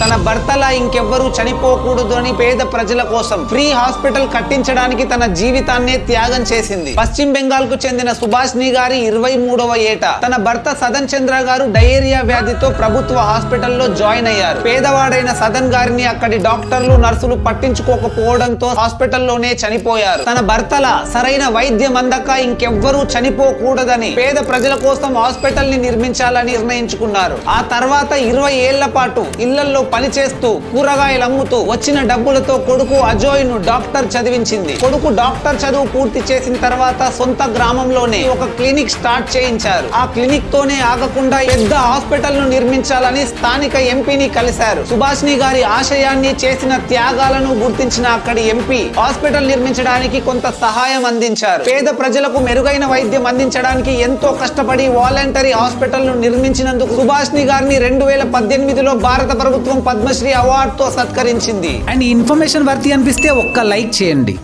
తన భర్తలా ఇంకెవ్వరూ చనిపోకూడదు అని పేద ప్రజల కోసం ఫ్రీ హాస్పిటల్ కట్టించడానికి తన జీవితాన్నే త్యాగం చేసింది. పశ్చిమ బెంగాల్కు చెందిన సుభాష్ని గారి ఇరవై మూడవ ఏట తన భర్త సదన్ చంద్ర గారు డయేరియా వ్యాధితో ప్రభుత్వ హాస్పిటల్లో జాయిన్ అయ్యారు. పేదవాడైన సదన్ గారిని అక్కడి డాక్టర్లు నర్సులు పట్టించుకోకపోవడంతో హాస్పిటల్లోనే చనిపోయారు. తన భర్తల సరైన వైద్యం అందక ఇంకెవ్వరూ చనిపోకూడదని పేద ప్రజల కోసం హాస్పిటల్ని నిర్మించాలని నిర్ణయించుకున్నారు. ఆ తర్వాత ఇరవై ఏళ్ళ పాటు ఇళ్ళలో పనిచేస్తూ కూరగాయలు అమ్ముతూ వచ్చిన డబ్బులతో కొడుకు అజోయ్ను డాక్టర్ చదివించింది. కొడుకు డాక్టర్ చదువు పూర్తి చేసిన తర్వాత సొంత గ్రామంలోనే ఒక క్లినిక్ స్టార్ట్ చేయించారు. ఆ క్లినిక్ తోనే ఆగకుండా పెద్ద హాస్పిటల్ను నిర్మించాలని స్థానిక ఎంపీని కలిశారు. సుభాష్ని గారి ఆశయాన్ని చేసిన త్యాగాలను గుర్తించిన అక్కడి ఎంపీ హాస్పిటల్ నిర్మించడానికి కొంత సహాయం అందించారు. పేద ప్రజలకు మెరుగైన వైద్యం అందించడానికి ఎంతో కష్టపడి వాలంటరీ హాస్పిటల్ను నిర్మించినందుకు సుభాష్ని గారిని రెండు వేల పద్దెనిమిదిలో భారత ప్రభుత్వం పద్మశ్రీ అవార్డుతో సత్కరించింది. అండ్ ఇన్ఫర్మేషన్ వర్తి అనిపిస్తే ఒక్క లైక్ చేయండి.